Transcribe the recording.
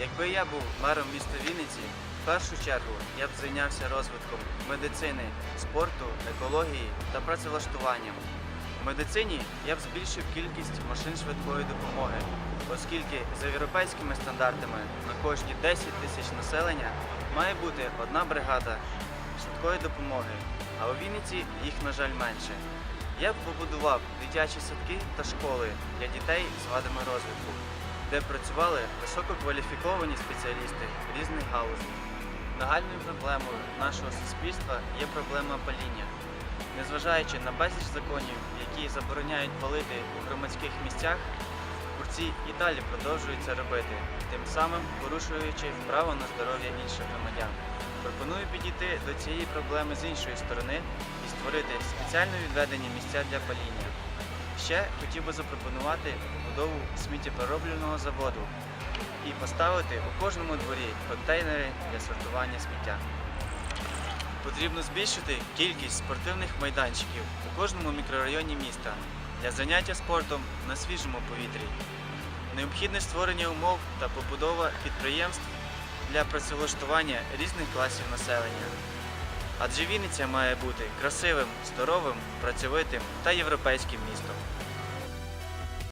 Якби я був мером міста Вінниці, в першу чергу я б зайнявся розвитком медицини, спорту, екології та працевлаштуванням. В медицині я б збільшив кількість машин швидкої допомоги, оскільки за європейськими стандартами на кожні 10 тисяч населення має бути одна бригада швидкої допомоги, а у Вінниці їх, на жаль, менше. Я б побудував дитячі садки та школи для дітей з вадами розвитку, де працювали висококваліфіковані спеціалісти різних галузей. Нагальною проблемою нашого суспільства є проблема паління. Незважаючи на безліч законів, які забороняють палити у громадських місцях, курці і далі продовжують це робити, тим самим порушуючи право на здоров'я інших громадян. Пропоную підійти до цієї проблеми з іншої сторони і створити спеціально відведені місця для паління. Ще хотів би запропонувати побудову сміттєпереробленого заводу і поставити у кожному дворі контейнери для сортування сміття. Потрібно збільшити кількість спортивних майданчиків у кожному мікрорайоні міста для заняття спортом на свіжому повітрі. Необхідне створення умов та побудова підприємств для працевлаштування різних класів населення. Адже Вінниця має бути красивим, здоровим, працьовитим та європейським містом.